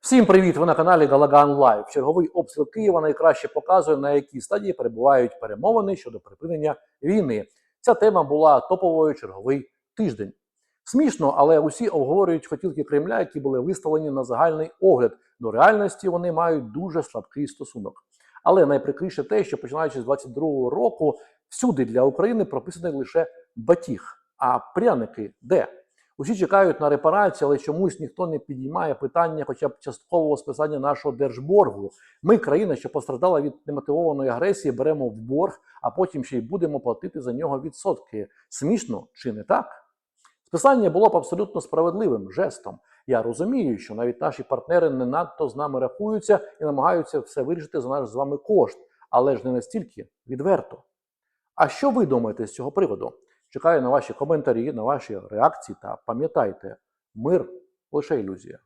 Всім привіт! Ви на каналі Галаган Лайв. Черговий обстріл Києва найкраще показує, на якій стадії перебувають перемовини щодо припинення війни. Ця тема була топовою черговий тиждень. Смішно, але усі обговорюють хотілки Кремля, які були виставлені на загальний огляд. До реальності вони мають дуже слабкий стосунок. Але найприкріше те, що починаючи з 22-го року, всюди для України прописаний лише батіг. А пряники де? Усі чекають на репарації, але чомусь ніхто не підіймає питання, хоча б часткового списання нашого держборгу. Ми, країна, що постраждала від немотивованої агресії, беремо в борг, а потім ще й будемо платити за нього відсотки. Смішно чи не так? Списання було б абсолютно справедливим жестом. Я розумію, що навіть наші партнери не надто з нами рахуються і намагаються все вирішити за наш з вами кошт, але ж не настільки відверто. А що ви думаєте з цього приводу? Чекаю на ваші коментарі, на ваші реакції та пам'ятайте, мир лише ілюзія.